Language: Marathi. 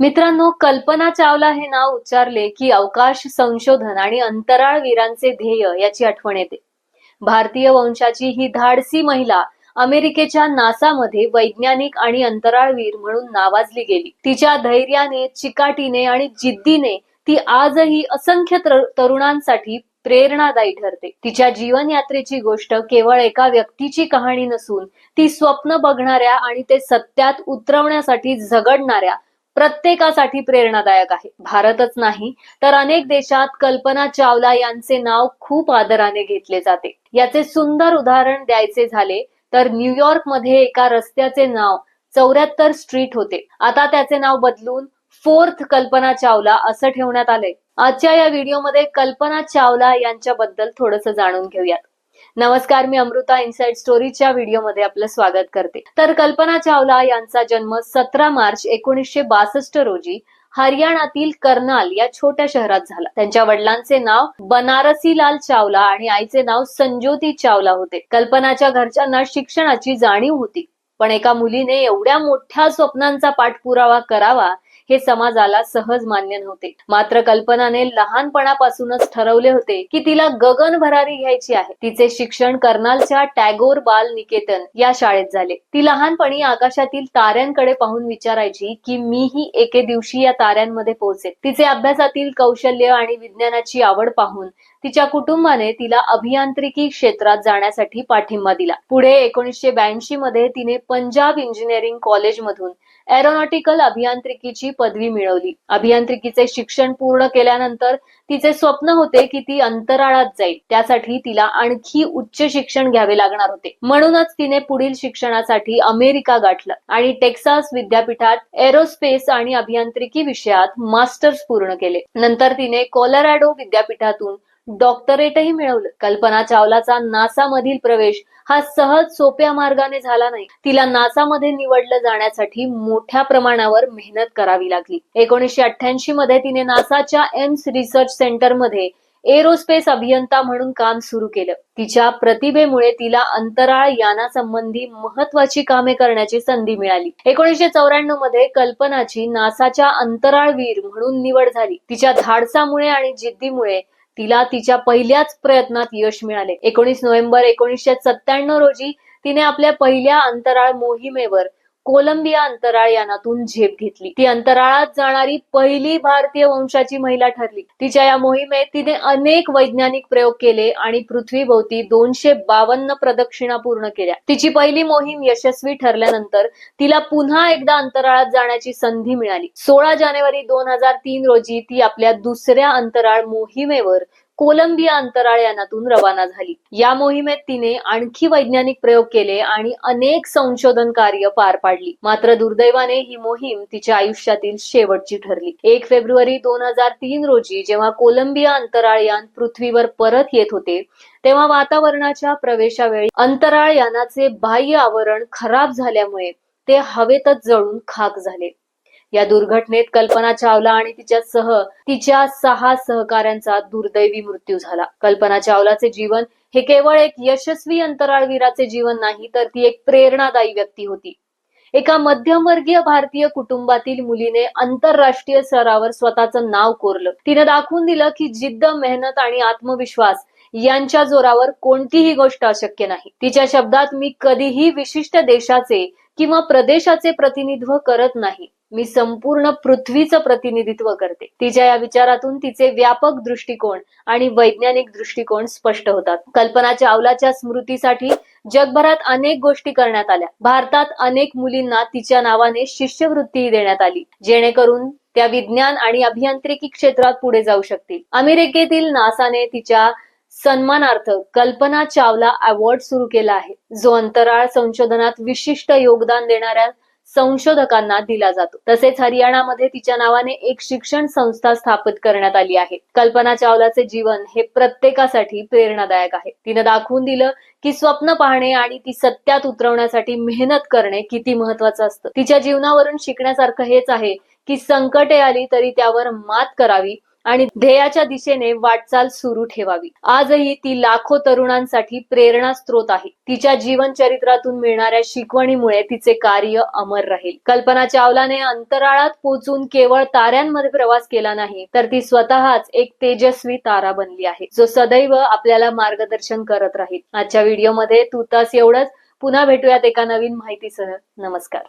मित्रांनो कल्पना चावला हे नाव उच्चारले की अवकाश संशोधन आणि अंतराळ वीरांचे ध्येय याची आठवण येते. भारतीय वंशाची ही धाडसी महिला अमेरिकेच्या नासामध्ये वैज्ञानिक आणि अंतराळवीर म्हणून नावाजली गेली. तिच्या धैर्याने चिकाटीने आणि जिद्दीने ती आजही असंख्य तर- तरुणांसाठी प्रेरणादायी ठरते. तिच्या जीवनयात्रेची गोष्ट केवळ एका व्यक्तीची कहाणी नसून ती स्वप्न बघणाऱ्या आणि ते सत्यात उतरवण्यासाठी झगडणाऱ्या प्रत्येकासाठी प्रेरणादायक आहे. भारतच नाही तर अनेक देशात कल्पना चावला यांचे नाव खूप आदराने घेतले जाते. याचे सुंदर उदाहरण द्यायचे झाले तर न्यूयॉर्कमध्ये एका रस्त्याचे नाव चौऱ्याहत्तर स्ट्रीट होते. आता त्याचे नाव बदलून फोर्थ कल्पना चावला असं ठेवण्यात आलंय. आजच्या या व्हिडिओमध्ये कल्पना चावला यांच्याबद्दल थोडंसं जाणून घेऊयात. नमस्कार मी अमृता इनसाइड स्टोरीच्या व्हिडिओमध्ये आपलं स्वागत करते. तर कल्पना चावला यांचा जन्म सतरा मार्च एकोणीसशे बासष्ट रोजी हरियाणातील कर्नाल या छोट्या शहरात झाला. त्यांच्या वडिलांचे नाव बनारसीलाल चावला आणि आईचे नाव संजोती चावला होते. कल्पनाच्या घरच्यांना शिक्षणाची जाणीव होती पण एका मुलीने एवढ्या मोठ्या स्वप्नांचा पाठपुरावा करावा हे समाजाला सहज मान्य नव्हते. मात्र कल्पनाने लहानपणापासूनच ठरवले होते की तिला गगन भरारी घ्यायची आहे. तिचे शिक्षण कर्नालच्या टॅगोर बाल निकेतन या शाळेत झाले. ती लहानपणी आकाशातील ताऱ्यांकडे पाहून विचारायची की मीही एके दिवशी या ताऱ्यांमध्ये पोहोचेल तिचे अभ्यासातील कौशल्य आणि विज्ञानाची आवड पाहून तिच्या कुटुंबाने तिला अभियांत्रिकी क्षेत्रात जाण्यासाठी पाठिंबा दिला. पुढे एकोणीसशे ब्याऐंशी मध्ये तिने पंजाब इंजिनिअरिंग कॉलेजमधून एरोनॉटिकल अभियांत्रिकीची पदवी मिळवली. अभियांत्रिकीचे शिक्षण पूर्ण केल्यानंतर तिचे स्वप्न होते की ती अंतराळात जाईल. त्यासाठी तिला आणखी उच्च शिक्षण घ्यावे लागणार होते. म्हणूनच तिने पुढील शिक्षणासाठी अमेरिका गाठलं आणि टेक्सास विद्यापीठात एरोस्पेस आणि अभियांत्रिकी विषयात मास्टर्स पूर्ण केले. नंतर तिने कोलोरॅडो विद्यापीठातून डॉक्टरेटही मिळवलं. कल्पना चावलाचा नासा मधील प्रवेश हा सहज सोप्या मार्गाने झाला नाही. तिला नासामध्ये निवडलं जाण्यासाठी मोठ्या प्रमाणावर मेहनत करावी लागली. एकोणीसशे अठ्ठ्याऐंशी मध्ये तिने नासाच्या एम्स रिसर्च सेंटरमध्ये एरोस्पेस अभियंता म्हणून काम सुरू केलं. तिच्या प्रतिभेमुळे तिला अंतराळ यानासंबंधी महत्वाची कामे करण्याची संधी मिळाली. एकोणीसशे चौऱ्याण्णवमध्ये कल्पनाची नासाच्या अंतराळवीर म्हणून निवड झाली. तिच्या धाडसामुळे आणि जिद्दीमुळे तिला तिच्या पहिल्याच प्रयत्नात यश मिळाले. एकोणीस नोव्हेंबर एकोणीसशे सत्त्याण्णव रोजी तिने आपल्या पहिल्या अंतराळ मोहिमेवर कोलंबिया अंतराळ यानातून झेप घेतली. ती अंतराळात जाणारी पहिली भारतीय वंशाची महिला ठरली. तिच्या या मोहिमेत तिने अनेक वैज्ञानिक प्रयोग केले आणि पृथ्वीभोवती दोनशे बावन्न प्रदक्षिणा पूर्ण केल्या. तिची पहिली मोहीम यशस्वी ठरल्यानंतर तिला पुन्हा एकदा अंतराळात जाण्याची संधी मिळाली. सोळा जानेवारी दोन हजार तीन रोजी ती आपल्या दुसऱ्या अंतराळ मोहिमेवर कोलंबिया अंतराळ यानातून रवाना झाली. या मोहिमेत तिने आणखी वैज्ञानिक प्रयोग केले आणि अनेक संशोधन कार्य पार पाडली. मात्र दुर्दैवाने ही मोहीम तिच्या आयुष्यातील शेवटची ठरली. एक फेब्रुवारी दोन हजार तीन रोजी जेव्हा कोलंबिया अंतराळ यान पृथ्वीवर परत येत होते तेव्हा वातावरणाच्या प्रवेशावेळी अंतराळ यानाचे बाह्य आवरण खराब झाल्यामुळे ते हवेतच जळून खाक झाले. या दुर्घटनेत कल्पना चावला आणि तिच्यासह तिच्या सहा सहकाऱ्यांचा दुर्दैवी मृत्यू झाला. कल्पना चावलाचे जीवन हे केवळ एक यशस्वी अंतराळवीराचे जीवन नाही तर ती एक प्रेरणादायी व्यक्ती होती. एका मध्यमवर्गीय भारतीय कुटुंबातील मुलीने आंतरराष्ट्रीय स्तरावर स्वतःचं नाव कोरलं. तिने दाखवून दिलं की जिद्द मेहनत आणि आत्मविश्वास यांच्या जोरावर कोणतीही गोष्ट अशक्य नाही. तिच्या शब्दात मी कधीही विशिष्ट देशाचे किंवा प्रदेशाचे प्रतिनिधित्व करत नाही. मी संपूर्ण पृथ्वीचं प्रतिनिधित्व करते. तिच्या या विचारातून तिचे व्यापक दृष्टिकोन आणि वैज्ञानिक दृष्टिकोन स्पष्ट होतात. कल्पना चावलाच्या स्मृतीसाठी जगभरात अनेक गोष्टी करण्यात आल्या. भारतात अनेक मुलींना तिच्या नावाने शिष्यवृत्तीही देण्यात आली जेणेकरून त्या विज्ञान आणि अभियांत्रिकी क्षेत्रात पुढे जाऊ शकतील. अमेरिकेतील नासाने तिच्या सन्मानार्थ कल्पना चावला अवॉर्ड सुरू केला आहे. जो अंतराळ संशोधनात विशिष्ट योगदान देणाऱ्या संशोधकांना दिला जातो. तसेच हरियाणामध्ये तिच्या नावाने एक शिक्षण संस्था स्थापित करण्यात आली आहे. कल्पना चावलाचे जीवन हे प्रत्येकासाठी प्रेरणादायक आहे. तिनं दाखवून दिलं की स्वप्न पाहणे आणि ती सत्यात उतरवण्यासाठी मेहनत करणे किती महत्वाचं असतं. तिच्या जीवनावरून शिकण्यासारखं हेच आहे की संकटे आली तरी त्यावर मात करावी आणि ध्येयाच्या दिशेने वाटचाल सुरू ठेवावी. आजही ती लाखो तरुणांसाठी प्रेरणा स्त्रोत आहे. तिच्या जीवन चरित्रातून मिळणाऱ्या शिकवणीमुळे तिचे कार्य अमर राहील. कल्पना चावलाने अंतराळात पोहोचून केवळ ताऱ्यांमध्ये प्रवास केला नाही तर ती स्वतःच एक तेजस्वी तारा बनली आहे जो सदैव आपल्याला मार्गदर्शन करत राहील. आजच्या व्हिडिओमध्ये तुतास एवढंच. पुन्हा भेटूयात एका नवीन माहितीसह. नमस्कार.